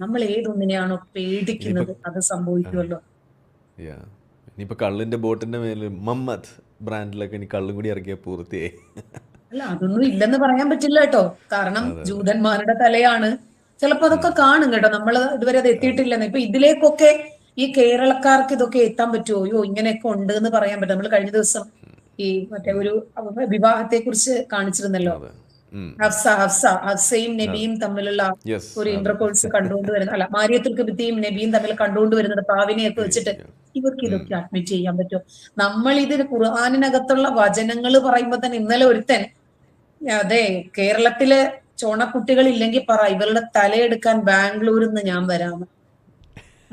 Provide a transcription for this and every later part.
നമ്മൾ ഏതൊന്നിനെയാണോ പേടിക്കുന്നത് അത് സംഭവിക്കുമല്ലോ. ഇനിയിപ്പോ കള്ളിന്റെ ബോട്ടിന്റെ മേലിൽ മമ്മദ് ബ്രാൻഡിലൊക്കെ ഇനി കള്ളും കൂടി ഇറക്കിയ പൂർത്തിയായി. അല്ല അതൊന്നും ഇല്ലെന്ന് പറയാൻ പറ്റില്ല കേട്ടോ. കാരണം ജൂതന്മാരുടെ തലയാണ്. ചിലപ്പോ അതൊക്കെ കാണും കേട്ടോ. നമ്മൾ ഇതുവരെ അത് എത്തിയിട്ടില്ലെന്ന്. ഇപ്പൊ ഇതിലേക്കൊക്കെ ഈ കേരളക്കാർക്ക് ഇതൊക്കെ എത്താൻ പറ്റുമോ? അയ്യോ ഇങ്ങനെയൊക്കെ ഉണ്ട് എന്ന് പറയാൻ പറ്റും. നമ്മൾ കഴിഞ്ഞ ദിവസം ഈ മറ്റേ ഒരു വിവാഹത്തെ കുറിച്ച് കാണിച്ചിരുന്നല്ലോ. ഹഫ്സ ഹഫ്സ ഹഫ്സയും നബിയും തമ്മിലുള്ള ഒരു. ഇന്റർകോഴ്സ് കണ്ടുകൊണ്ടുവരുന്ന അല്ല മാരിയത്തുൽ കബിത്തിയും നബിയും തമ്മിൽ കണ്ടുകൊണ്ടുവരുന്നത് പാവിനെയൊക്കെ വെച്ചിട്ട് ഇവർക്ക് ഇതൊക്കെ അഡ്മിറ്റ് ചെയ്യാൻ പറ്റുമോ? നമ്മൾ ഇതിൽ ഖുർആാനിനകത്തുള്ള വചനങ്ങൾ പറയുമ്പോ തന്നെ ഇന്നലെ ഒരുത്തൻ അതെ കേരളത്തിലെ ചോണക്കുട്ടികൾ ഇല്ലെങ്കിൽ പറ ഇവരുടെ തലയെടുക്കാൻ ബാംഗ്ലൂരിൽ നിന്ന് ഞാൻ വരാമെന്ന്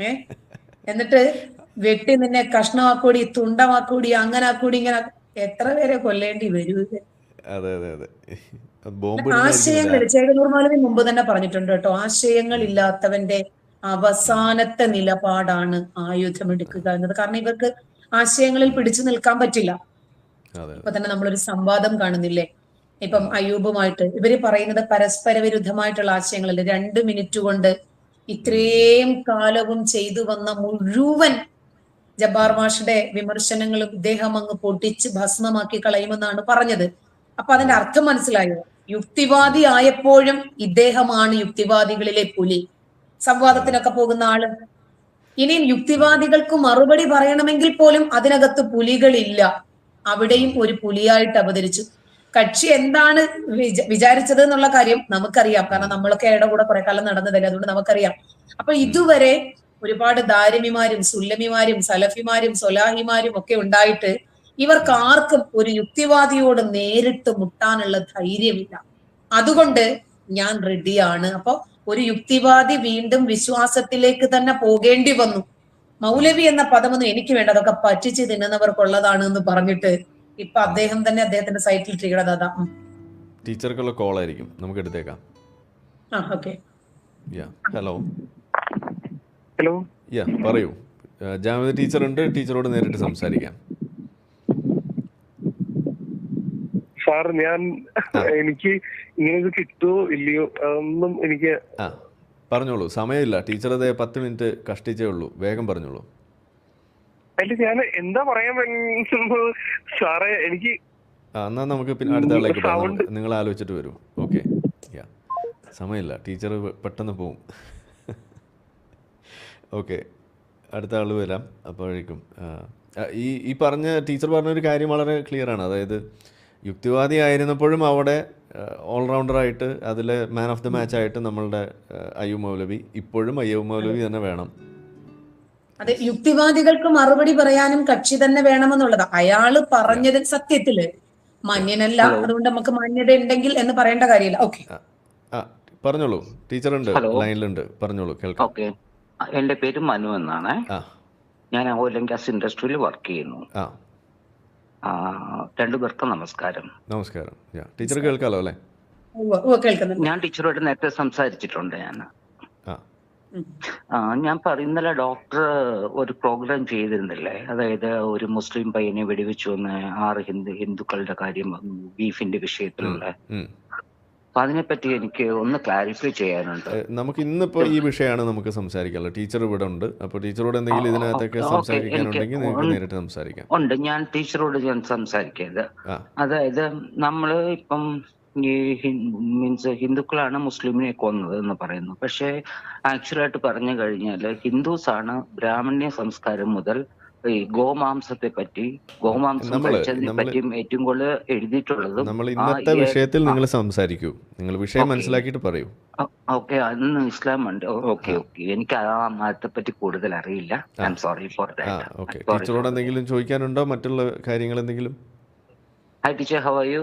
ഏ? എന്നിട്ട് വെട്ടി നിന്നെ കഷ്ണമാക്കൂടി തുണ്ടമാക്കൂടി അങ്ങനെ ആക്കൂടി ഇങ്ങനെ എത്ര പേരെ കൊല്ലേണ്ടി വരൂ അതെ അതെ അതെ. ആശയങ്ങൾ ചേകനൂർ മൗലവി മുമ്പ് തന്നെ പറഞ്ഞിട്ടുണ്ട് കേട്ടോ. ആശയങ്ങൾ ഇല്ലാത്തവന്റെ അവസാനത്തെ നിലപാടാണ് ആയുധമെടുക്കുക എന്നത്. കാരണം ഇവർക്ക് ആശയങ്ങളിൽ പിടിച്ചു നിൽക്കാൻ പറ്റില്ല. ഇപ്പൊ തന്നെ നമ്മളൊരു സംവാദം കാണുന്നില്ലേ? ഇപ്പം അയ്യൂബുമായിട്ട് ഇവർ പറയുന്നത് പരസ്പര വിരുദ്ധമായിട്ടുള്ള ആശയങ്ങളല്ലേ? രണ്ട് മിനിറ്റ് കൊണ്ട് ഇത്രയും കാലവും ചെയ്തു വന്ന മുഴുവൻ ജബ്ബാർ മാഷുടെ വിമർശനങ്ങളും ഇദ്ദേഹം അങ്ങ് പൊട്ടിച്ച് ഭസ്മമാക്കി കളയുമെന്നാണ് പറഞ്ഞത്. അപ്പൊ അതിന്റെ അർത്ഥം മനസ്സിലായോ? യുക്തിവാദി ആയപ്പോഴും ഇദ്ദേഹമാണ് യുക്തിവാദികളിലെ പുലി. സംവാദത്തിനൊക്കെ പോകുന്ന ആൾ. ഇനിയും യുക്തിവാദികൾക്ക് മറുപടി പറയണമെങ്കിൽ പോലും അതിനകത്ത് പുലികളില്ല. അവിടെയും ഒരു പുലിയായിട്ട് അവതരിച്ചു. കക്ഷി എന്താണ് വിച- വിചാരിച്ചത് എന്നുള്ള കാര്യം നമുക്കറിയാം. കാരണം നമ്മളൊക്കെ അയാളുടെ കൂടെ കുറെ കാലം നടന്നതല്ലേ അതുകൊണ്ട് നമുക്കറിയാം. അപ്പൊ ഇതുവരെ ഒരുപാട് ദാരിമിമാരും സുല്ലമിമാരും സലഫിമാരും സൊലാഹിമാരും ഒക്കെ ഉണ്ടായിട്ട് ഇവർക്ക് ആർക്കും ഒരു യുക്തിവാദിയോട് നേരിട്ട് മുട്ടാനുള്ള ധൈര്യമില്ല. അതുകൊണ്ട് ഞാൻ റെഡിയാണ് അപ്പൊ ഒരു യുക്തിവാദി വീണ്ടും വിശ്വാസത്തിലേക്ക് തന്നെ പോകേണ്ടി വന്നു. മൗലവി എന്ന പദമൊന്നും എനിക്ക് വേണ്ട. അതൊക്കെ പറ്റിച്ച് തിന്നുന്നവർക്കുള്ളതാണ് എന്ന് പറഞ്ഞിട്ട് ഇപ്പൊ അദ്ദേഹം തന്നെ അദ്ദേഹത്തിന്റെ സൈറ്റിൽ അതാ ടീച്ചർക്കുള്ള കോൾ ആയിരിക്കും. നമുക്ക് എടുത്തേക്കാം. ആ okay ya hello hello ya പറയൂ. ജാമ്യ ജാമിദ ടീച്ചർ ഉണ്ട് ടീച്ചറോട് നേരിട്ട് സംസാരിക്കാം. സാർ ഞാൻ എനിക്ക് ഇങ്ങനെയൊക്കെ കിട്ടുമോ ഇല്ലയോ ഒന്നും എനിക്ക് പറഞ്ഞോളൂ. സമയമില്ല. ടീച്ചർ അതേ പത്ത് മിനിറ്റ് കഷ്ടിച്ചേ ഉള്ളൂ. വേഗം പറഞ്ഞോളൂ. അല്ല ഞാൻ എന്താ പറയാൻ സാറേ എനിക്ക് എന്നാ നമുക്ക് പിന്നെ അടുത്ത ആളിലേക്ക് പോകാം. നിങ്ങൾ ആലോചിച്ചിട്ട് വരൂ. ഓക്കെ. സമയമില്ല. ടീച്ചർ പെട്ടെന്ന് പോവും. ഓക്കെ. അടുത്ത ആൾ വരാം. അപ്പോഴേക്കും ഈ ഈ പറഞ്ഞ ടീച്ചർ പറഞ്ഞൊരു കാര്യം വളരെ ക്ലിയർ ആണ്. അതായത് യുക്തിവാദി ആയിരുന്നപ്പോഴും അവിടെ ഓൾറൗണ്ടറായിട്ട് അതിൽ മാൻ ഓഫ് ദി മാച്ച് ആയിട്ട് നമ്മളുടെ അയ്യു മൗലവി ഇപ്പോഴും അയ്യു മൗലവി തന്നെ വേണം. അതെ യുക്തിവാദികൾക്ക് മറുപടി പറയാനും കക്ഷി തന്നെ വേണമെന്നുള്ളത്. അയാൾ പറഞ്ഞത് സത്യത്തിൽ. മാന്യനല്ല. അതുകൊണ്ട് നമുക്ക് മാന്യത ഉണ്ടെങ്കിൽ എന്ന് പറയേണ്ട കാര്യമില്ല. ഓക്കെ പറഞ്ഞോളൂ. ടീച്ചർ ഉണ്ട് ലൈനിലുണ്ട്. പറഞ്ഞോളൂ കേൾക്കാം. ഓക്കെ എന്റെ പേര് മനു എന്നാണ്. ഞാൻ ഓയിൽ ആൻഡ് ഗ്യാസ് ഇൻഡസ്ട്രിയിൽ വർക്ക് ചെയ്യുന്നു. രണ്ടുപേർക്കും നമസ്കാരം. നമസ്കാരം. യാ ടീച്ചർ കേൾക്കാലോ അല്ലേ? ഞാൻ ടീച്ചറോട് നേരത്തെ സംസാരിച്ചിട്ടുണ്ട് ഞാൻ. ആ. ഞാൻ പറയുന്നില്ല ഡോക്ടർ ഒരു പ്രോഗ്രാം ചെയ്തിരുന്നില്ലേ? അതായത് ഒരു മുസ്ലിം പയ്യനെ വെടിവെച്ചു വന്ന് ആറ് ഹിന്ദു ഹിന്ദുക്കളുടെ കാര്യം ബീഫിന്റെ വിഷയത്തിലുള്ള. അപ്പൊ അതിനെപ്പറ്റി എനിക്ക് ഒന്ന് ക്ലാരിഫൈ ചെയ്യാനുണ്ട്. നമുക്ക് ഇന്നിപ്പോ ഈ വിഷയമാണ് നമുക്ക് സംസാരിക്കാനുള്ളത്. ടീച്ചർ ഇവിടെ ഉണ്ട്. അപ്പൊ ടീച്ചറോട് എന്തെങ്കിലും ഇതിനകത്തൊക്കെ സംസാരിക്കാനുണ്ടെങ്കിൽ നിങ്ങൾക്ക് നേരിട്ട് സംസാരിക്കാം. ഉണ്ട്. ഞാൻ ടീച്ചറോട് ഞാൻ സംസാരിക്കരുത്. അതായത് നമ്മൾ ഇപ്പം ഈ മീൻസ് ഹിന്ദുക്കളാണ് മുസ്ലിമിനെ കൊന്നത് എന്ന് പറയുന്നു. പക്ഷേ ആക്ച്വലായിട്ട് പറഞ്ഞു കഴിഞ്ഞാൽ ഹിന്ദുസ് ആണ് ബ്രാഹ്മണ്യ സംസ്കാരം മുതൽ ഈ ഗോമാംസത്തെ പറ്റി ഗോമാംസം കഴിച്ചതിനെ പറ്റിയും ഏറ്റവും കൂടുതൽ എഴുതിയിട്ടുള്ളതും നമ്മൾ ഇന്നത്തെ വിഷയത്തിൽ നിങ്ങൾ സംസാരിക്കൂ. നിങ്ങൾ വിഷയം ഓക്കേ. മനസ്സിലാക്കിയിട്ട് പറയൂ. ഓക്കെ. അന്ന് ഇസ്ലാം ഉണ്ട് ഓക്കെ ഓക്കെ. എനിക്ക് ആ മതത്തെ പറ്റി കൂടുതൽ അറിയില്ല. ഐ എം സോറി ഫോർ ടീച്ചറോട് എന്തെങ്കിലും ചോദിക്കാനുണ്ടോ? മറ്റുള്ള കാര്യങ്ങൾ എന്തെങ്കിലും? Hi teacher how are you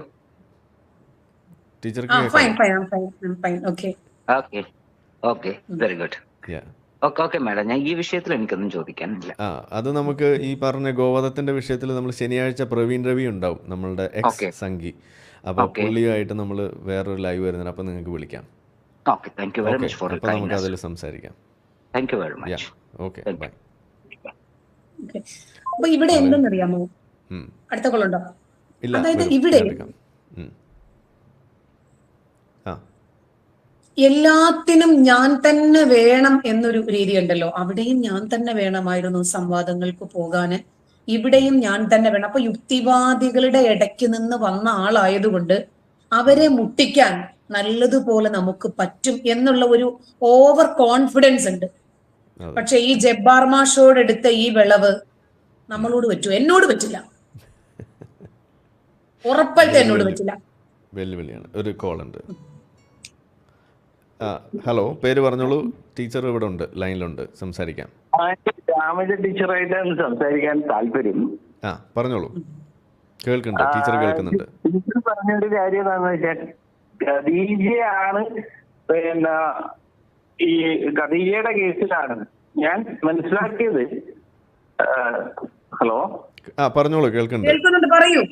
ടീച്ചർക്ക് ആ ഫൈൻ കേൾക്കാമോ? Fine fine fine okay okay okay very good Yeah. Okay okay madam. ഞാൻ ഈ വിഷയത്തിൽ എനിക്കൊന്നും ചോദിക്കാനില്ല. ആ അത് നമുക്ക് ഈ പറഞ്ഞ ഗോവധത്തിന്റെ വിഷയത്തിൽ നമ്മൾ ശനിയാഴ്ച പ്രവീൺ രവി ഉണ്ടാവും നമ്മളുടെ എക്സ് സംഗി. സംഘി അപ്പോൾ Okay. പുള്ളിയുമായിട്ട് നമ്മൾ വേറൊരു ലൈവ് വരുന്നുണ്ട് അപ്പൊ നിങ്ങൾക്ക് വിളിക്കാം. Okay thank you very much for അപ്പോൾ നമുക്ക് അതിൽ സംസാരിക്കാം. Thank you very much okay bye okay അപ്പൊ ഇവിടെ എന്തെന്നറിയാമോ അടുത്ത കൊള്ളുണ്ടോ ഇല്ല അതായത് ഇവിടെ ഞാൻ എടുക്കാം. ഉം. ആ എല്ലാത്തിനും ഞാൻ തന്നെ വേണം എന്നൊരു രീതി ഉണ്ടല്ലോ അവിടെയും ഞാൻ തന്നെ വേണമായിരുന്നു സംവാദങ്ങൾക്ക് പോകാന്. ഇവിടെയും ഞാൻ തന്നെ വേണം. അപ്പൊ യുക്തിവാദികളുടെ ഇടയ്ക്ക് നിന്ന് വന്ന ആളായതുകൊണ്ട് അവരെ മുട്ടിക്കാൻ നല്ലതുപോലെ നമുക്ക് പറ്റും എന്നുള്ള ഒരു ഓവർ കോൺഫിഡൻസ് ഉണ്ട്. പക്ഷെ ഈ ജബ്ബാർ മാഷോട് എടുത്ത ഈ വിളവ് നമ്മളോട് പറ്റൂ. എന്നോട് പറ്റില്ല. ഉറപ്പായിട്ട് എന്നോട് പറ്റില്ല. വെല്ലുവിളിയാണ്. ഒരു കോൾ ഉണ്ട്. ഹലോ പേര് പറഞ്ഞോളൂ. ടീച്ചർ ഇവിടെ ഉണ്ട് ലൈനിലുണ്ട്. സംസാരിക്കാം. രാമജ ടീച്ചറായിട്ടാണ് സംസാരിക്കാൻ താല്പര്യം. ആ പറഞ്ഞോളൂ. കേൾക്കുന്നുണ്ട് ടീച്ചർ കേൾക്കുന്നുണ്ട്. ടീച്ചർ പറഞ്ഞൊരു കാര്യം എന്താണെന്ന് വെച്ചാൽ ഖദീജയാണ് പിന്നെ ഈ ഖദീജയുടെ കേസിലാണ് ഞാൻ മനസ്സിലാക്കിയത്. ഹലോ? ആ പറഞ്ഞോളൂ കേൾക്കുന്നുണ്ട്. കേൾക്കുന്നുണ്ട് പറയൂ.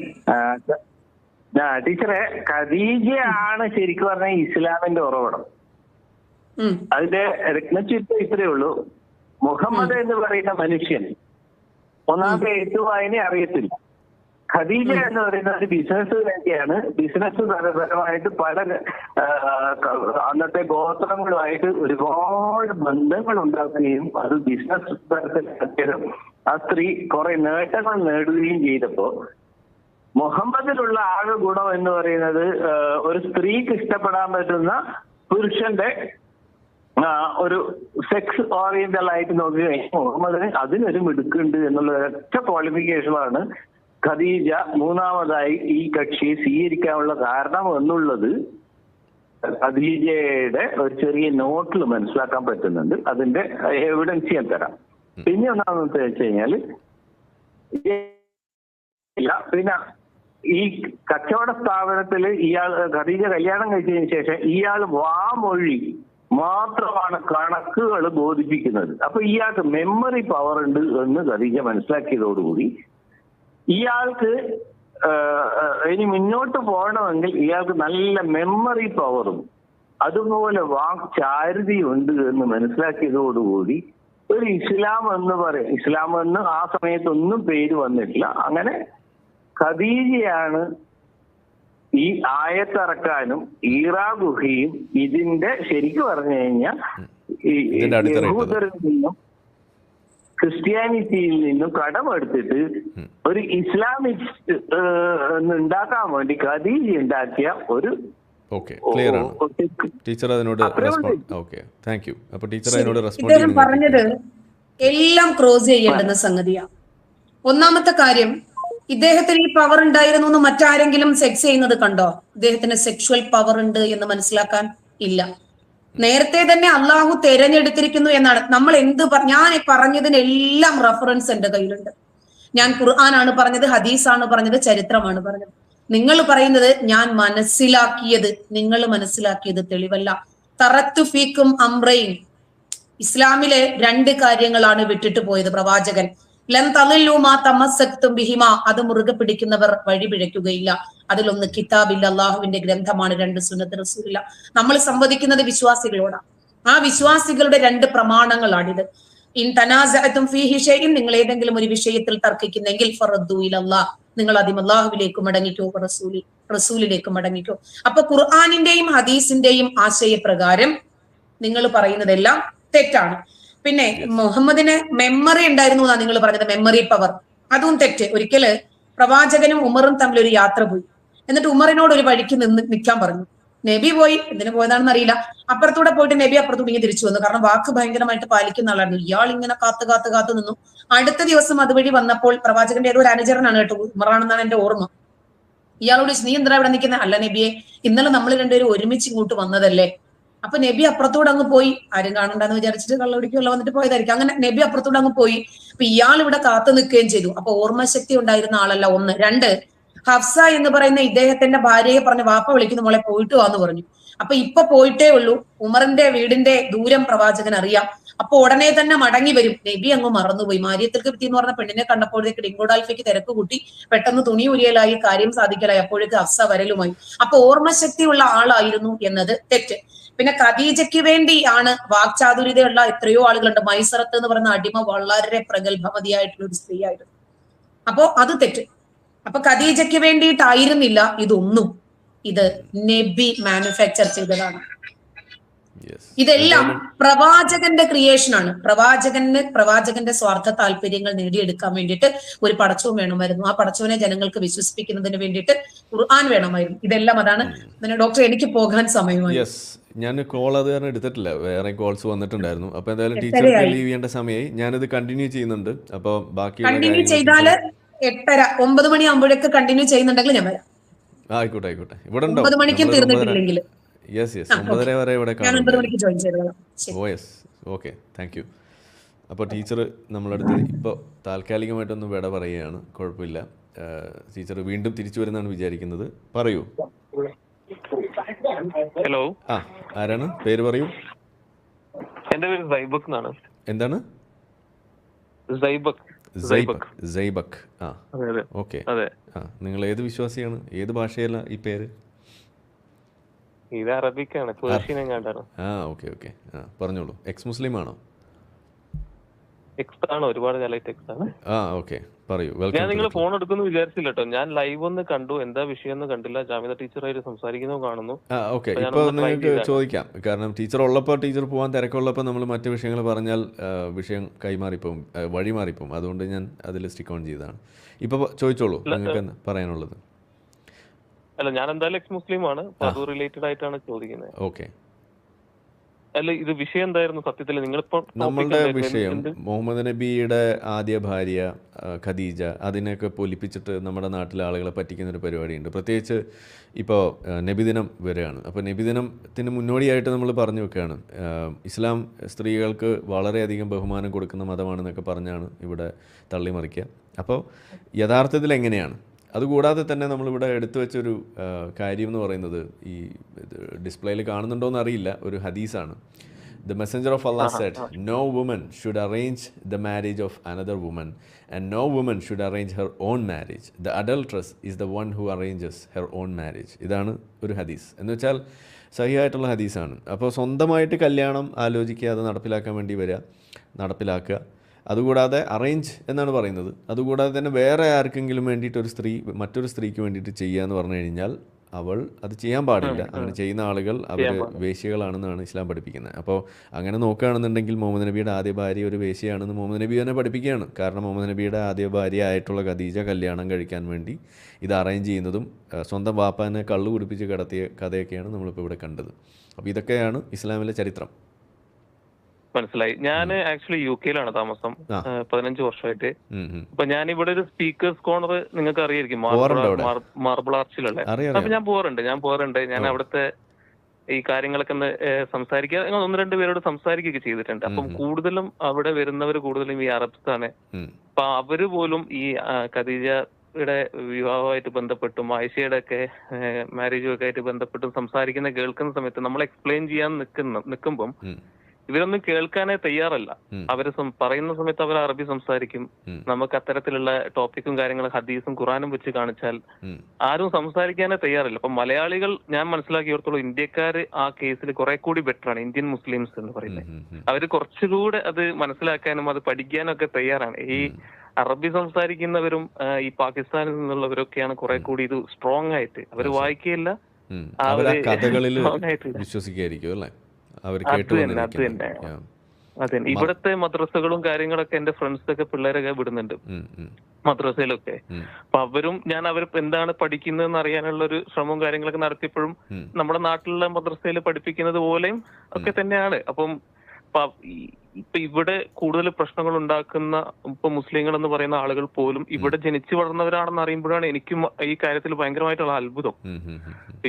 ടീച്ചറെ ഖദീജയാണ് ശരിക്കും പറഞ്ഞ ഇസ്ലാമിന്റെ ഉറവിടം. അതിന്റെ രത്നചിത്രം ഇത്രയേ ഉള്ളൂ. മുഹമ്മദ് എന്ന് പറയുന്ന മനുഷ്യൻ ഒന്നാമത്തെ ഏറ്റുവായനെ വായന അറിയത്തില്ല. ഖദീജ എന്ന് പറയുന്ന ഒരു ബിസിനസ് വേണ്ടിയാണ് ബിസിനസ് പരമായിട്ട് പല അന്നത്തെ ഗോത്രങ്ങളുമായിട്ട് ഒരുപാട് ബന്ധങ്ങൾ ഉണ്ടാക്കുകയും അത് ബിസിനസ് തരത്തിൽ ആ സ്ത്രീ കുറെ നേട്ടങ്ങൾ നേടുകയും ചെയ്തപ്പോ മുഹമ്മദിലുള്ള ആകെ ഗുണം എന്ന് പറയുന്നത് ഒരു സ്ത്രീക്ക് ഇഷ്ടപ്പെടാൻ പറ്റുന്ന പുരുഷന്റെ ഒരു സെക്സ് ഓറിയന്റൽ ആയിട്ട് നോക്കി കഴിഞ്ഞാൽ അതിനൊരു മിടുക്കുണ്ട് എന്നുള്ള ഒരൊറ്റ ക്വാളിഫിക്കേഷനാണ് ഖദീജ മൂന്നാമതായി ഈ കക്ഷി സ്വീകരിക്കാനുള്ള കാരണം എന്നുള്ളത് ഖദീജയുടെ ഒരു ചെറിയ നോട്ടിൽ മനസ്സിലാക്കാൻ പറ്റുന്നുണ്ട്. അതിന്റെ എവിഡൻസ് ഞാൻ തരാം. പിന്നെ ഒന്നാമെന്ന് വെച്ച് കഴിഞ്ഞാൽ ഇല്ല പിന്നെ ഈ കച്ചവട സ്ഥാപനത്തിൽ ഇയാൾ ഖദീജ കല്യാണം കഴിച്ചതിന് ശേഷം ഇയാൾ വാമൊഴി മാത്രമാണ് കണക്കുകൾ ബോധിപ്പിക്കുന്നത്. അപ്പൊ ഇയാൾക്ക് മെമ്മറി പവർ ഉണ്ട് എന്ന് ഖദീജ മനസ്സിലാക്കിയതോടുകൂടി ഇയാൾക്ക് ഇനി മുന്നോട്ട് പോകണമെങ്കിൽ ഇയാൾക്ക് നല്ല മെമ്മറി പവറും അതുപോലെ വാക്ചാരുതിയും ഉണ്ട് എന്ന് മനസ്സിലാക്കിയതോടുകൂടി ഒരു ഇസ്ലാം എന്ന് പറയും ഇസ്ലാം എന്ന് ആ സമയത്തൊന്നും പേര് വന്നിട്ടില്ല. അങ്ങനെ ഖദീജയാണ് ഈ ആയത്തിറക്കാനും ഈറാ ഗുഹയും ഇതിന്റെ ശരിക്ക് പറഞ്ഞു കഴിഞ്ഞാൽ ഈ യഹൂദരിൽ നിന്നും ക്രിസ്ത്യാനിറ്റിയിൽ നിന്നും കടമെടുത്തിട്ട് ഒരു ഇസ്ലാമിക് ഉണ്ടാക്കാൻ വേണ്ടി കദീജി ഉണ്ടാക്കിയ ഒരു ഓക്കെ ക്ലിയർ ആണ്. ടീച്ചർ അതിനോട്. റെസ്പോണ്ട് ഓക്കെ താങ്ക് യു അപ്പൊ ടീച്ചർ അതിനോട് റെസ്പോണ്ട് പറഞ്ഞത് എല്ലാം ക്രോസ് ചെയ്യേണ്ടുന്ന സംഗതിയാണ് ഒന്നാമത്തെ കാര്യം ഇദ്ദേഹത്തിന് ഈ പവർ ഉണ്ടായിരുന്നു എന്ന് മറ്റാരെങ്കിലും സെക്സ് ചെയ്യുന്നത് കണ്ടോ? ഇദ്ദേഹത്തിന് സെക്ഷുവൽ പവർ ഉണ്ട് എന്ന് മനസ്സിലാക്കാൻ ഇല്ല. നേരത്തെ തന്നെ അള്ളാഹു തെരഞ്ഞെടുത്തിരിക്കുന്നു എന്നാണ്. നമ്മൾ എന്ത് ഞാൻ പറഞ്ഞതിന് എല്ലാം റെഫറൻസ് എന്റെ കയ്യിലുണ്ട്. ഞാൻ ഖുർആനാണ് പറഞ്ഞത് ഹദീസാണ് പറഞ്ഞത് ചരിത്രമാണ് പറഞ്ഞത്. നിങ്ങൾ പറയുന്നത് ഞാൻ മനസ്സിലാക്കിയത് നിങ്ങൾ മനസ്സിലാക്കിയത് തെളിവല്ല. തറത്തു ഫീക്കും അമ്രയും ഇസ്ലാമിലെ രണ്ട് കാര്യങ്ങളാണ് വിട്ടിട്ട് പോയത് പ്രവാചകൻ. അത് മുറുകെ പിടിക്കുന്നവർ വഴി പിഴയ്ക്കുകയില്ല. അതിലൊന്ന് കിതാബില്ല അള്ളാഹുവിന്റെ ഗ്രന്ഥമാണ് രണ്ട് സുന്നത്ത് റസൂലില്ല. നമ്മൾ സംവദിക്കുന്നത് വിശ്വാസികളോടാണ് ആ വിശ്വാസികളുടെ രണ്ട് പ്രമാണങ്ങളാണിത്. ഇൻ തനാസും ഫീഹി ഷൈഇൻ നിങ്ങൾ ഏതെങ്കിലും ഒരു വിഷയത്തിൽ തർക്കിക്കുന്നെങ്കിൽ ഫറദ്ദു ഇലല്ലാഹ് നിങ്ങൾ ആദ്യം അള്ളാഹുവിലേക്ക് മടങ്ങിക്കോ റസൂലി റസൂലിലേക്ക് മടങ്ങിക്കോ. അപ്പൊ ഖുർആാനിന്റെയും ഹദീസിന്റെയും ആശയപ്രകാരം നിങ്ങൾ പറയുന്നതെല്ലാം തെറ്റാണ്. പിന്നെ മുഹമ്മദിന് മെമ്മറി ഉണ്ടായിരുന്നു എന്നാണ് നിങ്ങൾ പറഞ്ഞത് മെമ്മറി പവർ അതും തെറ്റ്. ഒരിക്കൽ പ്രവാചകനും ഉമറും തമ്മിൽ ഒരു യാത്ര പോയി. എന്നിട്ട് ഉമറിനോട് ഒരു വഴിക്ക് നിന്ന് നിൽക്കാൻ പറഞ്ഞു. നബി പോയി. എന്തിനു പോയതാണെന്ന് അറിയില്ല. അപ്പുറത്തൂടെ പോയിട്ട് നബി അപ്പുറത്തൂടെ ഇങ്ങനെ തിരിച്ചു വന്നു. കാരണം വാക്ക് ഭയങ്കരമായിട്ട് പാലിക്കുന്ന ആളാണ്. ഇയാൾ ഇങ്ങനെ കാത്ത് കാത്ത് കാത്തു നിന്നു. അടുത്ത ദിവസം അതുവഴി വന്നപ്പോൾ പ്രവാചകന്റെ ഏതോ ഒരു അനുചരനാണ് കേട്ടോ. ഉമറാണെന്നാണ് എന്റെ ഓർമ്മ. ഇയാളോട് നീ എന്താ ഇവിടെ നിൽക്കുന്നത് അല്ല നബിയെ ഇന്നലെ നമ്മൾ രണ്ടുപേരും ഒരുമിച്ച് ഇങ്ങോട്ട് വന്നതല്ലേ? അപ്പൊ നബി അപ്പുറത്തൂടെ അങ്ങ് പോയി. ആരും കാണണ്ടെന്ന് വിചാരിച്ചിട്ട് കള്ളപിടിക്കുള്ള വന്നിട്ട് പോയതായിരിക്കും. അങ്ങനെ നബി അപ്പുറത്തൂടെ അങ്ങ് പോയി. അപ്പൊ ഇയാൾ ഇവിടെ കാത്തു നിൽക്കുകയും ചെയ്തു. അപ്പൊ ഓർമ്മശക്തി ഉണ്ടായിരുന്ന ആളല്ല ഒന്ന്. രണ്ട് ഹഫ്സ എന്ന് പറയുന്ന ഇദ്ദേഹത്തിന്റെ ഭാര്യയെ പറഞ്ഞ് വാപ്പ വിളിക്കുന്ന മോളെ പോയിട്ട് വാന്ന് പറഞ്ഞു. അപ്പൊ ഇപ്പൊ പോയിട്ടേ ഉള്ളൂ. ഉമറിന്റെ വീടിന്റെ ദൂരം പ്രവാചകൻ അറിയാം. അപ്പൊ ഉടനെ തന്നെ മടങ്ങി വരും. നബി അങ്ങ് മറന്നുപോയി. മാരിയത്തിൽ കൃത്യം എന്ന് പറഞ്ഞ പെണ്ണിനെ കണ്ടപ്പോഴേക്ക് ഡിങ്കോഡാൽഫയ്ക്ക് തിരക്ക് കൂട്ടി. പെട്ടെന്ന് തുണി ഉരിയലായി കാര്യം സാധിക്കലായി. അപ്പോഴേക്ക് ഹഫ്സ വരലുമായി. അപ്പൊ ഓർമ്മശക്തിയുള്ള ആളായിരുന്നു എന്നത് തെറ്റ്. പിന്നെ ഖദീജയ്ക്ക് ആണ് വാക്ചാതുര്യതയുള്ള എത്രയോ ആളുകളുണ്ട്. മൈസറത്ത് എന്ന് പറയുന്ന അടിമ വളരെ പ്രഗത്ഭമതിയായിട്ടുള്ള ഒരു സ്ത്രീ ആയിരുന്നു അപ്പോ അത് തെറ്റ്. അപ്പൊ ഖദീജയ്ക്ക് വേണ്ടിയിട്ടായിരുന്നില്ല ഇതൊന്നും. ഇത് നബി മാനുഫാക്ചർ ചെയ്തതാണ്. ഇതെല്ലാം പ്രവാചകന്റെ ക്രിയേഷൻ ആണ്. പ്രവാചകന് പ്രവാചകന്റെ സ്വാർത്ഥ താല്പര്യങ്ങൾ നേടിയെടുക്കാൻ വേണ്ടിയിട്ട് ഒരു പടച്ചവും വേണമായിരുന്നു. ആ പടച്ചവനെ ജനങ്ങൾക്ക് വിശ്വസിപ്പിക്കുന്നതിന് വേണ്ടിയിട്ട് ഖുർആൻ വേണമായിരുന്നു. ഇതെല്ലാം അതാണ് പിന്നെ ഡോക്ടർ എനിക്ക് പോകാൻ സമയമായി. ഞാൻ കോൾ അത് കാരണം എടുത്തിട്ടില്ല. വേറെ കോൾസ് വന്നിട്ടുണ്ടായിരുന്നു. അപ്പൊ എന്തായാലും ടീച്ചർ ടീച്ചർക്ക് ലീവ് ചെയ്യേണ്ട സമയമായി ഞാനിത് കണ്ടിന്യൂ ചെയ്യുന്നുണ്ട്. അപ്പൊ ബാക്കി കണ്ടിന്യൂ ചെയ്താൽ എട്ടര ഒമ്പത് മണി ആകുമ്പോഴേക്ക് കണ്ടിന്യൂ ചെയ്യുന്നുണ്ടെങ്കിൽ ഞാൻ വരാം. ആയിക്കോട്ടെ ആയിക്കോട്ടെ. ഇവിടെ ഉണ്ടോ? ഒമ്പത് മണിക്കും തീർന്നിട്ടില്ലെങ്കിൽ യെസ് യെസ് ഒമ്പതര വരെ ഇവിടെ ഞാൻ ഒമ്പത് മണിക്ക് ജോയിൻ ചെയ്തോളാം. Oh yes okay thank you അപ്പോൾ ടീച്ചർ നമ്മളടുത്ത് ഇപ്പോൾ താൽക്കാലികമായിട്ടൊന്ന് വിട പറയുകയാണ്. കുഴപ്പമില്ല. ടീച്ചർ വീണ്ടും തിരിച്ചു വരുന്നതാണ് വിചാരിക്കുന്നത്. പറയൂ. ഹലോ ആ. ആരാണ്? പേര് പറയൂ. എന്റെ പേര് സൈബക് എന്നാണ്. എന്താണ്? സൈബക്. സൈബക്. സൈബക്. ആ. ഓക്കെ. അതെ. ആ നിങ്ങൾ ഏത് വിശ്വാസിയാണ്? ഏത് ഭാഷയല്ല ഈ പേര്? ഇത് അറബിക്കാണ്. പേർഷ്യൻ എങ്ങാണ്ടാണ് ആ ഓക്കെ ഓക്കെ. ആ പറഞ്ഞോളൂ. എക്സ് മുസ്ലിം ആണോ ആണ് ഒരുപാട് കാലമായിട്ട് എക്സ് ആണ്. ആ ഓക്കെ പറയൂ. ഞാൻ നിങ്ങൾ ഫോൺ എടുക്കുന്നു വിചാരിച്ചില്ല കേട്ടോ ഞാൻ ലൈവ് ഒന്ന് കണ്ടു എന്താ വിഷയം എന്ന് കണ്ടില്ല. ജാമ്യത ടീച്ചറായിട്ട് സംസാരിക്കുന്നു കാണുന്നു. ഓക്കെ നിങ്ങൾക്ക് ചോദിക്കാം. കാരണം ടീച്ചർ ഉള്ളപ്പോൾ ടീച്ചർ പോകാൻ തിരക്കുള്ളപ്പോൾ നമ്മൾ മറ്റു വിഷയങ്ങൾ പറഞ്ഞാൽ വിഷയം കൈമാറിപ്പോവും വഴിമാറിപ്പോവും. വഴി മാറിപ്പോവും അതുകൊണ്ട് ഞാൻ അതിൽ സ്റ്റിക്ക് ഓൺ ചെയ്തതാണ്. ഇപ്പൊ ചോദിച്ചോളൂ. നിങ്ങൾക്ക് പറയാനുള്ളത്? അല്ല ഞാൻ എന്തായാലും എക്സ് മുസ്ലിം ആണ് അത് റിലേറ്റഡ് ആയിട്ടാണ് ചോദിക്കുന്നത്. ഓക്കെ അല്ല ഇത് വിഷയം എന്തായിരുന്നു സത്യത്തിൽ നിങ്ങളിപ്പോ നമ്മളുടെ വിഷയം മുഹമ്മദ് നബിയുടെ ആദ്യ ഭാര്യ ഖദീജ അതിനൊക്കെ പൊലിപ്പിച്ചിട്ട് നമ്മുടെ നാട്ടിലെ ആളുകളെ പറ്റിക്കുന്ന ഒരു പരിപാടിയുണ്ട്. പ്രത്യേകിച്ച് ഇപ്പോൾ നബിദിനം വരെയാണ്. അപ്പോൾ നബിദിനത്തിന് മുന്നോടിയായിട്ട് നമ്മൾ പറഞ്ഞു വെക്കുകയാണ്. ഇസ്ലാം സ്ത്രീകൾക്ക് വളരെയധികം ബഹുമാനം കൊടുക്കുന്ന മതമാണെന്നൊക്കെ പറഞ്ഞാണ് ഇവിടെ തള്ളിമറിക്കുക. അപ്പോൾ യഥാർത്ഥത്തിൽ എങ്ങനെയാണ്? അതുകൂടാതെ തന്നെ നമ്മളിവിടെ എടുത്തു വെച്ചൊരു കാര്യം എന്ന് പറയുന്നത് ഈ ഡിസ്പ്ലേയിൽ കാണുന്നുണ്ടോ അറിയില്ല ഒരു ഹദീസാണ്. The messenger of Allah said no woman should arrange the marriage of another woman and no woman should arrange her own marriage the adulteress is the one who arranges her own marriage ഇതാണ് ഒരു ഹദീസ്. എന്ന് വെച്ചാൽ സഹിയായിട്ടുള്ള ഹദീസാണ്. അപ്പോൾ സ്വന്തമായിട്ട് കല്യാണം ആലോചിക്കുക അത് നടപ്പിലാക്കാൻ വേണ്ടി വരിക നടപ്പിലാക്കുക. അതുകൂടാതെ അറേഞ്ച് എന്നാണ് പറയുന്നത്. അതുകൂടാതെ തന്നെ വേറെ ആർക്കെങ്കിലും വേണ്ടിയിട്ട് ഒരു സ്ത്രീ മറ്റൊരു സ്ത്രീക്ക് വേണ്ടിയിട്ട് ചെയ്യുക എന്ന് പറഞ്ഞു കഴിഞ്ഞാൽ അവൾ അത് ചെയ്യാൻ പാടില്ല. അങ്ങനെ ചെയ്യുന്ന ആളുകൾ അവർ വേശ്യകളാണെന്നാണ് ഇസ്ലാം പഠിപ്പിക്കുന്നത്. അപ്പോൾ അങ്ങനെ നോക്കുകയാണെന്നുണ്ടെങ്കിൽ മുഹമ്മദ് നബിയുടെ ആദ്യ ഭാര്യ ഒരു വേശ്യയാണെന്ന് മുഹമ്മദ് നബി തന്നെ പഠിപ്പിക്കുകയാണ്. കാരണം മുഹമ്മദ് നബിയുടെ ആദ്യ ഭാര്യ ആയിട്ടുള്ള ഖദീജ കല്യാണം കഴിക്കാൻ വേണ്ടി ഇത് അറേഞ്ച് ചെയ്യുന്നതും സ്വന്തം വാപ്പാനെ കള്ളു കുടിപ്പിച്ച് കിടത്തിയ കഥയൊക്കെയാണ് നമ്മളിപ്പോൾ ഇവിടെ കണ്ടത്. അപ്പോൾ ഇതൊക്കെയാണ് ഇസ്ലാമിലെ ചരിത്രം. മനസ്സിലായി. ഞാൻ ആക്ച്വലി യു കെയിലാണ് താമസം. പതിനഞ്ച് വർഷമായിട്ട്. അപ്പൊ ഞാൻ ഇവിടെ ഒരു സ്പീക്കേഴ്സ് കോർണർ നിങ്ങൾക്ക് അറിയായിരിക്കും. മാർബിൾ ആർച്ചിലുള്ള അപ്പൊ ഞാൻ പോറുണ്ട് ഞാൻ പോറുണ്ട് ഞാൻ. അവിടുത്തെ ഈ കാര്യങ്ങളൊക്കെ ഒന്ന് സംസാരിക്കുക. ഒന്ന് രണ്ട് പേരോട് സംസാരിക്കുകയൊക്കെ ചെയ്തിട്ടുണ്ട്. അപ്പം കൂടുതലും അവിടെ വരുന്നവർ കൂടുതലും ഈ അറബ്സാണ്. അപ്പൊ അവർ പോലും ഈ ഖദീജയുടെ വിവാഹമായിട്ട് ബന്ധപ്പെട്ടും ആയിഷയുടെ ഒക്കെ മാരേജും ഒക്കെ ആയിട്ട് ബന്ധപ്പെട്ടും സംസാരിക്കുന്ന കേൾക്കുന്ന സമയത്ത് നമ്മൾ എക്സ്പ്ലെയിൻ ചെയ്യാൻ നിൽക്കുന്ന നിൽക്കുമ്പം. ഇവരൊന്നും കേൾക്കാനേ തയ്യാറല്ല. അവരെ പറയുന്ന സമയത്ത് അവർ അറബി സംസാരിക്കും. നമുക്ക് അത്തരത്തിലുള്ള ടോപ്പിക്കും കാര്യങ്ങളും ഹദീസും ഖുറാനും വെച്ച് കാണിച്ചാൽ ആരും സംസാരിക്കാനേ തയ്യാറില്ല. അപ്പൊ മലയാളികൾ ഞാൻ മനസ്സിലാക്കിയോടത്തോളം ഇന്ത്യക്കാര് ആ കേസിൽ കുറെ കൂടി ബെറ്റർ ആണ്. ഇന്ത്യൻ മുസ്ലിംസ് എന്ന് പറയുന്നത്. അവർ കുറച്ചുകൂടെ അത് മനസ്സിലാക്കാനും അത് പഠിക്കാനും ഒക്കെ തയ്യാറാണ്. ഈ അറബി സംസാരിക്കുന്നവരും ഈ പാകിസ്ഥാനിൽ നിന്നുള്ളവരൊക്കെയാണ് കുറെ കൂടി ഇത് സ്ട്രോങ് ആയിട്ട്. അവർ വായിക്കുകയില്ല. കഥകളിൽ ആയിട്ട്. വിശ്വസിക്കായിരിക്കും അല്ലേ? അവർ അത് കേട്ടു തന്നെ, അത് തന്നെ. ഇവിടുത്തെ മദ്രസകളും കാര്യങ്ങളൊക്കെ എന്റെ ഫ്രണ്ട്സ് ഒക്കെ പിള്ളേരൊക്കെ വിടുന്നുണ്ട്. മദ്രസയിലൊക്കെ. അപ്പൊ അവരും ഞാൻ അവർ എന്താണ് പഠിക്കുന്നതെന്ന് അറിയാനുള്ള ഒരു ശ്രമവും കാര്യങ്ങളൊക്കെ നടത്തിയപ്പോഴും നമ്മുടെ നാട്ടിലുള്ള മദ്രസയിൽ പഠിപ്പിക്കുന്നത് പോലെയും ഒക്കെ തന്നെയാണ്. അപ്പം ഇപ്പൊ ഇവിടെ കൂടുതൽ പ്രശ്നങ്ങൾ ഉണ്ടാക്കുന്ന ഇപ്പൊ മുസ്ലിങ്ങൾ എന്ന് പറയുന്ന ആളുകൾ പോലും ഇവിടെ ജനിച്ചു വളർന്നവരാണെന്ന് അറിയുമ്പോഴാണ് എനിക്കും ഈ കാര്യത്തിൽ ഭയങ്കരമായിട്ടുള്ള അത്ഭുതം.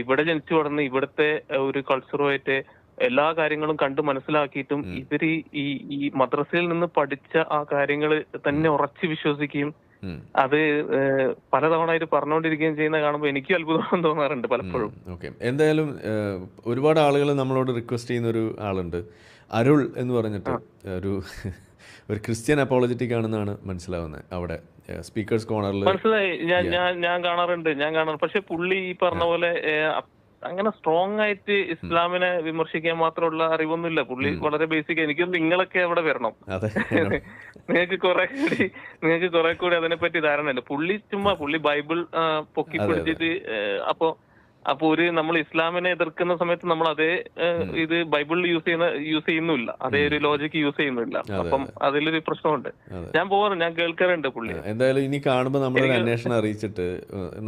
ഇവിടെ ജനിച്ചു വളർന്ന് ഇവിടുത്തെ ഒരു കൾച്ചറുമായിട്ട് എല്ലാ കാര്യങ്ങളും കണ്ട് മനസ്സിലാക്കിയിട്ടും. ഇവർ ഈ ഈ മദ്രസയിൽ നിന്ന് പഠിച്ച ആ കാര്യങ്ങൾ തന്നെ ഉറച്ചു വിശ്വസിക്കുകയും അത് പലതവണ ഇത് പറഞ്ഞുകൊണ്ടിരിക്കുകയും ചെയ്യുന്ന കാണുമ്പോൾ എനിക്കും അത്ഭുതം തോന്നാറുണ്ട് പലപ്പോഴും. ഓക്കെ. എന്തായാലും ഒരുപാട് ആളുകൾ നമ്മളോട് റിക്വസ്റ്റ് ചെയ്യുന്ന ഒരു ആളുണ്ട്. അരുൾ എന്ന് പറഞ്ഞിട്ട് ഒരു ഒരു ക്രിസ്ത്യൻ അപ്പോളജറ്റിക് ആണെന്നാണ് മനസ്സിലാവുന്നത് അവിടെ. സ്പീക്കേഴ്സ് കോർണറിൽ മനസ്സിലായി. ഞാൻ. ഞാൻ കാണാറുണ്ട് ഞാൻ കാണാറുണ്ട്. പക്ഷെ പുള്ളി ഈ പറഞ്ഞ പോലെ അങ്ങനെ സ്ട്രോങ് ആയിട്ട് ഇസ്ലാമിനെ വിമർശിക്കാൻ മാത്രമുള്ള അറിവൊന്നുമില്ല. പുള്ളി വളരെ ബേസിക് എനിക്കും നിങ്ങളൊക്കെ അവിടെ വരണം. നിങ്ങൾക്ക് കുറെ കൂടി നിങ്ങൾക്ക് കുറെ കൂടി അതിനെപ്പറ്റി ധാരണ ഉണ്ട് പുള്ളി ചുമ്മാ പുള്ളി ബൈബിൾ പൊക്കി. പിടിച്ചിട്ട് അപ്പൊ അപ്പൊ ഒരു നമ്മൾ ഇസ്ലാമിനെ എതിർക്കുന്ന സമയത്ത് നമ്മൾ അതേ ഇത് ബൈബിളിൽ യൂസ് ചെയ്യുന്ന യൂസ് ചെയ്യുന്നില്ല അതേ ഒരു ലോജിക്ക് യൂസ് ചെയ്യുന്നില്ല അപ്പം അതിലൊരു പ്രശ്നമുണ്ട്. ഞാൻ പോവാറ് ഞാൻ കേൾക്കാറുണ്ട് പുള്ളി. എന്തായാലും ഇനി കാണുമ്പോൾ നമ്മൾ അന്വേഷണം അറിയിച്ചിട്ട്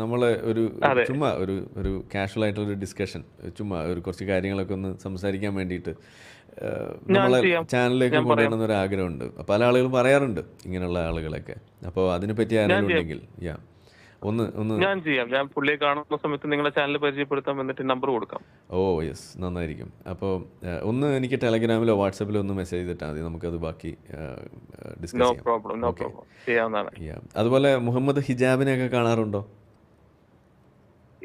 നമ്മളെ ഒരു ചുമ്മാ ഒരു ഒരു കാഷ്വൽ ആയിട്ടുള്ള ഒരു ഡിസ്കഷൻ ചുമ്മാ ഒരു കുറച്ച് കാര്യങ്ങളൊക്കെ ഒന്ന് സംസാരിക്കാൻ വേണ്ടിയിട്ട് നമ്മളെ ചാനലിലേക്ക് കൊണ്ടുവരണം ഒരു ആഗ്രഹമുണ്ട്. പല ആളുകളും പറയാറുണ്ട് ഇങ്ങനെയുള്ള ആളുകളൊക്കെ അപ്പോൾ അതിനെപ്പറ്റി ആരെങ്കിലും ഉണ്ടെങ്കിൽ യാ ഒന്ന് ഒന്ന്. ഞാൻ ചെയ്യാം. ഞാൻ പുള്ളിയെ കാണുന്ന സമയത്ത് നിങ്ങളെ ചാനൽ പരിചയപ്പെടുത്താം എന്നിട്ട് നമ്പർ കൊടുക്കാം. ഓ യെസ് നന്നായിരിക്കും. അപ്പോൾ ഒന്ന് എനിക്ക് ടെലഗ്രാമിലോ വാട്സപ്പിലോ ഒന്ന് മെസ്സേജ് ചെയ്തിട്ടാൽ മതി. നമുക്കത് ബാക്കി ഡിസ്കസ് ചെയ്യാം. അതുപോലെ മുഹമ്മദ് ഹിജാബിനെ ഒക്കെ കാണാറുണ്ടോ?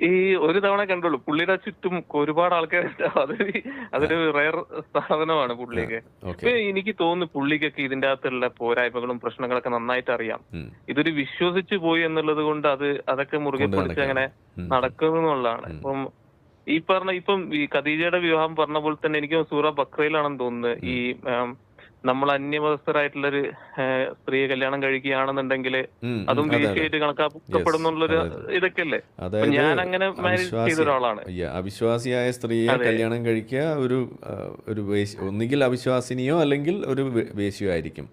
ഈ ഒരു തവണ കണ്ടുള്ളൂ. പുള്ളിയുടെ ചുറ്റും ഒരുപാട് ആൾക്കാരുണ്ട് അതൊരു അതൊരു റയർ സ്ഥാപനമാണ് പുള്ളിക്ക്. ഓക്കെ. ഇപ്പൊ എനിക്ക് തോന്നുന്നു പുള്ളിക്കൊക്കെ ഇതിന്റെ അകത്തുള്ള പോരായ്മകളും പ്രശ്നങ്ങളൊക്കെ നന്നായിട്ട് അറിയാം. ഇതൊരു വിശ്വസിച്ചു പോയി എന്നുള്ളത് കൊണ്ട് അത് അതൊക്കെ മുറുകെ പിടിച്ച് അങ്ങനെ നടക്കുന്നുള്ളതാണ് നടക്കുന്നു എന്നുള്ളതാണ്. ഇപ്പം ഈ പറഞ്ഞ ഇപ്പം ഈ ഖദീജയുടെ വിവാഹം പറഞ്ഞ പോലെ തന്നെ എനിക്ക് സൂറ ബക്രയിലാണെന്ന് തോന്നുന്നത് ഈ നമ്മൾ അന്യമതസ്ഥരായിട്ടുള്ള ഒരു സ്ത്രീയെ കല്യാണം കഴിക്കുകയാണെന്നുണ്ടെങ്കിൽ അതും വേശ്യയായിട്ട് കണക്കാക്കപ്പെടുന്നുള്ളൊരു ഇതൊക്കെ അല്ലേ അപ്പൊ അതായത് ഞാൻ അങ്ങനെ മാരേജ് ചെയ്ത ഒരാളാണ് അവിശ്വാസിയായ സ്ത്രീയെ കല്യാണം കഴിക്കുക ഒരു ഒരു ഒന്നുകിൽ അവിശ്വാസിനിയോ അല്ലെങ്കിൽ ഒരു വേശിയോ ആയിരിക്കും.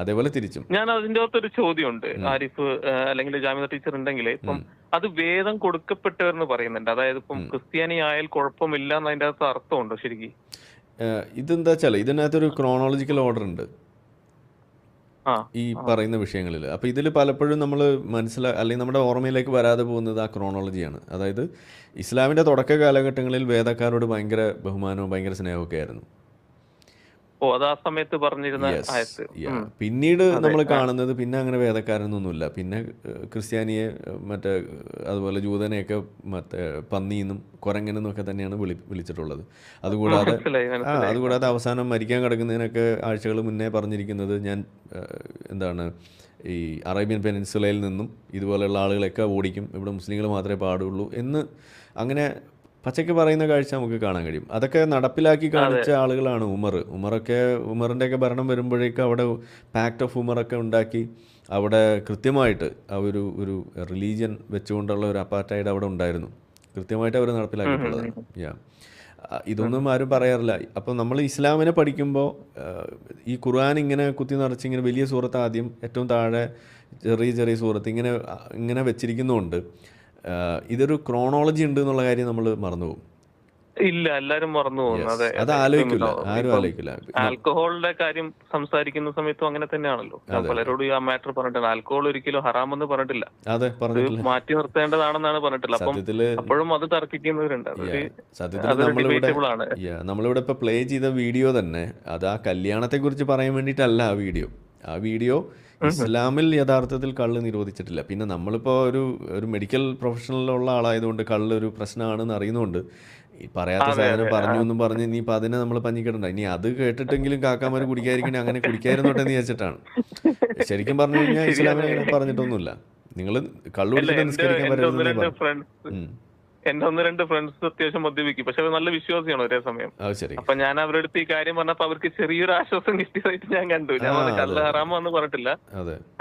അതേപോലെ തിരിച്ചും. ഞാൻ അതിന്റെ അകത്തൊരു ചോദ്യമുണ്ട്. ആരിഫ് അല്ലെങ്കിൽ ജാമ്യ ടീച്ചർ ഉണ്ടെങ്കിൽ ഇപ്പം അത് വേദം കൊടുക്കപ്പെട്ടവരെന്ന് പറയുന്നുണ്ട്. അതായത് ഇപ്പം ക്രിസ്ത്യാനി ആയാൽ കുഴപ്പമില്ല എന്ന് അതിന്റെ അകത്ത് അർത്ഥമുണ്ടോ ശരിക്കും? ഇതെന്താ വെച്ചാൽ ഇതിനകത്തൊരു ക്രോണോളജിക്കൽ ഓർഡർ ഉണ്ട്. ഈ പറയുന്ന വിഷയങ്ങളിൽ അപ്പോൾ ഇതിൽ പലപ്പോഴും നമ്മൾ മനസ്സിലാ അല്ലെങ്കിൽ നമ്മുടെ ഓർമ്മയിലേക്ക് വരാതെ പോകുന്നത് ആ ക്രോണോളജിയാണ് അതായത് ഇസ്ലാമിന്റെ തുടക്ക കാലഘട്ടങ്ങളിൽ വേദക്കാരോട് ഭയങ്കര ബഹുമാനവും ഭയങ്കര സ്നേഹമൊക്കെ ആയിരുന്നു. ഓ അത് ആ സമയത്ത് പറഞ്ഞിരുന്ന ആയത്ത്. പിന്നീട് നമ്മൾ കാണുന്നത് പിന്നെ അങ്ങനെ വേദക്കാരനൊന്നുമില്ല. പിന്നെ ക്രിസ്ത്യാനിയെ മറ്റേ അതുപോലെ ജൂതനെയൊക്കെ മറ്റേ പന്നിന്നും കുരങ്ങനെന്നും ഒക്കെ തന്നെയാണ് വിളി വിളിച്ചിട്ടുള്ളത്. അതുകൂടാതെ അതുകൂടാതെ അവസാനം മരിക്കാൻ കിടക്കുന്നതിനൊക്കെ ആഴ്ചകൾ മുന്നേ പറഞ്ഞിരിക്കുന്നത് ഞാൻ എന്താണ് ഈ അറേബ്യൻ പെനിൻസുലയിൽ നിന്നും ഇതുപോലെയുള്ള ആളുകളൊക്കെ ഓടിക്കും. ഇവിടെ മുസ്ലിങ്ങൾ മാത്രമേ പാടുള്ളൂ എന്ന് അങ്ങനെ പച്ചയ്ക്ക് പറയുന്ന കാഴ്ച നമുക്ക് കാണാൻ കഴിയും. അതൊക്കെ നടപ്പിലാക്കി കാണിച്ച ആളുകളാണ് ഉമർ. ഉമറൊക്കെ ഉമറിന്റെയൊക്കെ ഭരണം വരുമ്പോഴേക്കും അവിടെ പാക്ട് ഓഫ് ഉമറൊക്കെ ഉണ്ടാക്കി. അവിടെ കൃത്യമായിട്ട് ആ ഒരു ഒരു റിലീജിയൻ വെച്ചുകൊണ്ടുള്ള ഒരു അപ്പാർട്ടൈഡ് അവിടെ ഉണ്ടായിരുന്നു. കൃത്യമായിട്ട് അവർ നടപ്പിലാക്കിയിട്ടുള്ളതാണ്. യാ ഇതൊന്നും ആരും പറയാറില്ല. അപ്പോൾ നമ്മൾ ഇസ്ലാമിനെ പഠിക്കുമ്പോൾ ഈ ഖുർആൻ ഇങ്ങനെ കുത്തി നിറച്ച് ഇങ്ങനെ വലിയ സൂറത്ത് ആദ്യം ഏറ്റവും താഴെ ചെറിയ ചെറിയ സൂറത്ത് ഇങ്ങനെ ഇങ്ങനെ വെച്ചിരിക്കുന്നതുകൊണ്ട് ആ, ഇതൊരു ക്രോണോളജി ഉണ്ട് എന്നുള്ള കാര്യം നമ്മൾ മറന്നുപോകും. ഇല്ല എല്ലാരും മറന്നു അതെ. ആലോചിക്കില്ല ആരും ആലോചിക്കില്ല ആൽക്കഹോളിന്റെ കാര്യം സംസാരിക്കുന്ന സമയത്തും അങ്ങനെ തന്നെയാണല്ലോ. പലരോടും ഈ ആ മാറ്റർ പറഞ്ഞിട്ടുണ്ട് ആൽക്കഹോൾ ഒരിക്കലും ഹറാമെന്ന് പറഞ്ഞിട്ടില്ല. അതെ മാറ്റി നിർത്തേണ്ടതാണെന്നാണ് പറഞ്ഞിട്ടില്ല അപ്പം അപ്പോഴും അത് തർക്കിക്കുന്നവരുണ്ട് നമ്മളിവിടെ ഇപ്പൊ പ്ലേ ചെയ്ത വീഡിയോ തന്നെ അത് ആ കല്യാണത്തെ കുറിച്ച് പറയാൻ വേണ്ടിയിട്ടല്ല ആ വീഡിയോ ആ വീഡിയോ ഇസ്ലാമിൽ യഥാർത്ഥത്തിൽ കള്ള് നിരോധിച്ചിട്ടില്ല. പിന്നെ നമ്മളിപ്പോൾ ഒരു ഒരു മെഡിക്കൽ പ്രൊഫഷണലിലുള്ള ആളായതുകൊണ്ട് കള്ള് ഒരു പ്രശ്നമാണെന്ന് അറിയുന്നതുകൊണ്ട് ഈ പറയാത്ത സാധനം പറഞ്ഞു എന്നും പറഞ്ഞ് ഇനി ഇപ്പൊ അതിനെ നമ്മൾ പഞ്ഞിക്കിടണ്ട. ഇനി അത് കേട്ടിട്ടെങ്കിലും കാക്കാമാർ കുടിക്കാതിരിക്കണേ അങ്ങനെ കുടിക്കായിരുന്നോട്ടെ എന്ന് വിചാരിച്ചിട്ടാണ്. ശരിക്കും പറഞ്ഞു കഴിഞ്ഞാൽ ഇസ്ലാമിനെ പറഞ്ഞിട്ടൊന്നുമില്ല. നിങ്ങൾ കള്ളു നിസ്കരിക്കാൻ എന്റെ എന്റെ ഒന്ന് രണ്ട് ഫ്രണ്ട്സ് അത്യാവശ്യം മദ്യപിക്കും. പക്ഷെ അവർ നല്ല വിശ്വാസിയാണ് ഒരേ സമയം. അപ്പൊ ഞാൻ അവരുടെ അടുത്ത് ഈ കാര്യം പറഞ്ഞപ്പോ അവർക്ക് ചെറിയൊരു ആശ്വാസം കിട്ടിയതായിട്ട് ഞാൻ കണ്ടു. ഞാൻ കള്ള്. ഹറാമെന്ന് പറഞ്ഞിട്ടില്ല.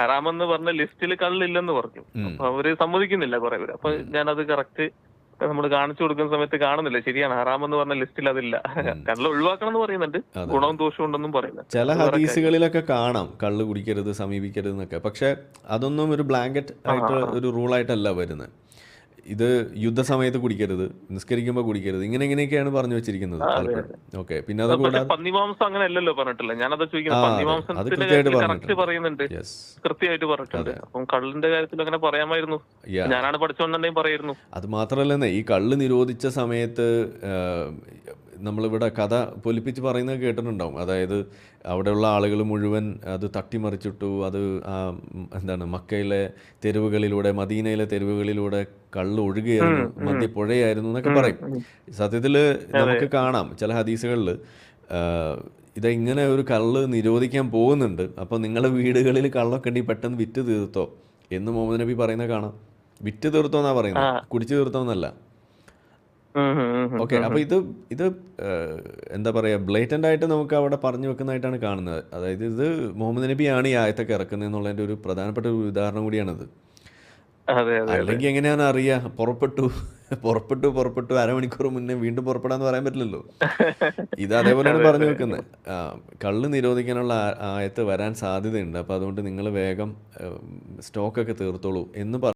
ഹറാമെന്ന് പറഞ്ഞ ലിസ്റ്റിൽ കള്ളില്ലെന്ന് പറഞ്ഞു. അപ്പൊ അവർ സമ്മതിക്കുന്നില്ല കുറെ പേര്. അപ്പൊ ഞാനത് കറക്റ്റ് നമ്മൾ കാണിച്ചു കൊടുക്കുന്ന സമയത്ത് കാണുന്നില്ല. ശരിയാണ് ഹറാം എന്ന് പറഞ്ഞ ലിസ്റ്റിൽ അതില്ല. കള്ള് ഒഴിവാക്കണം എന്ന് പറയുന്നുണ്ട്. ഗുണവും ദോഷവും ഉണ്ടെന്നും പറയുന്നു ചില ഹദീസുകളിലൊക്കെ കാണാം. കള്ള് കുടിക്കരുത് സമീപിക്കരുത് എന്നൊക്കെ. പക്ഷെ അതൊന്നും ഒരു ബ്ലാങ്കറ്റ് ആയിട്ട് ഒരു റൂൾ ആയിട്ടല്ല വരുന്നത്. ഇത് യുദ്ധസമയത്ത് കുടിക്കരുത് നിസ്കരിക്കുമ്പോൾ കുടിക്കരുത്. ഇങ്ങനെ ഇങ്ങനെയൊക്കെയാണ് പറഞ്ഞു വെച്ചിരിക്കുന്നത് ഓക്കെ പിന്നെ അത് കൂടാതെ പന്നിമാംസം അങ്ങനെ അല്ലല്ലോ പറഞ്ഞിട്ടില്ല ഞാനത് ചോദിക്കുന്നത് കൃത്യമായിട്ട് പറഞ്ഞിട്ടുണ്ട്. അപ്പം കള്ളിന്റെ കാര്യത്തിൽ അങ്ങനെ പറയാമായിരുന്നു. യാ ഞാനാണ് പഠിച്ചോണ്ടെങ്കിൽ പറയായിരുന്നു. അത് മാത്രമല്ലെന്നേ ഈ കള്ള് നിരോധിച്ച സമയത്ത് നമ്മളിവിടെ കഥ പൊലിപ്പിച്ച് പറയുന്നത് കേട്ടിട്ടുണ്ടാവും. അതായത് അവിടെയുള്ള ആളുകൾ മുഴുവൻ അത് തട്ടിമറിച്ചിട്ടു അത് എന്താണ് മക്കയിലെ തെരുവുകളിലൂടെ മദീനയിലെ തെരുവുകളിലൂടെ കള്ള് ഒഴുകുകയായിരുന്നു മദ്യപ്പുഴയായിരുന്നു എന്നൊക്കെ പറയും. സത്യത്തിൽ നമുക്ക് കാണാം ചില ഹദീസുകളിൽ ഇതെങ്ങനെ ഒരു കള്ള് നിരോധിക്കാൻ പോകുന്നുണ്ട്. അപ്പോൾ നിങ്ങളുടെ വീടുകളിൽ കള്ളൊക്കെ ഉണ്ടെങ്കിൽ പെട്ടെന്ന് വിറ്റ് തീർത്തോ എന്ന് മുഹമ്മദ് നബി പറയുന്നത് കാണാം. വിറ്റ് തീർത്തോ എന്നാ പറയുന്നത്? കുടിച്ചു തീർത്തോ എന്നല്ല. ഓക്കെ അപ്പോൾ ഇത് ഇത് എന്താ പറയുക ബ്ലേറ്റന്റ് ആയിട്ട് നമുക്ക് അവിടെ പറഞ്ഞു വെക്കുന്നതായിട്ടാണ് കാണുന്നത്. അതായത് ഇത് മുഹമ്മദ് നബിയാണ് ഈ ആയത്തൊക്കെ ഇറക്കുന്നത് എന്നുള്ളതിന്റെ ഒരു പ്രധാനപ്പെട്ട ഒരു ഉദാഹരണം കൂടിയാണിത്. അല്ലെങ്കിൽ എങ്ങനെയാണ് അറിയാ പുറപ്പെട്ടു പുറപ്പെട്ടു പുറപ്പെട്ടു അരമണിക്കൂർ മുന്നേ വീണ്ടും പുറപ്പെടാന്ന് പറയാൻ പറ്റില്ലല്ലോ. ഇത് അതേപോലെയാണ് പറഞ്ഞു വെക്കുന്നത്. കള്ള് നിരോധിക്കാനുള്ള ആയത്ത് വരാൻ സാധ്യതയുണ്ട്. അപ്പോൾ അതുകൊണ്ട് നിങ്ങൾ വേഗം സ്റ്റോക്കൊക്കെ തീർത്തോളൂ എന്ന്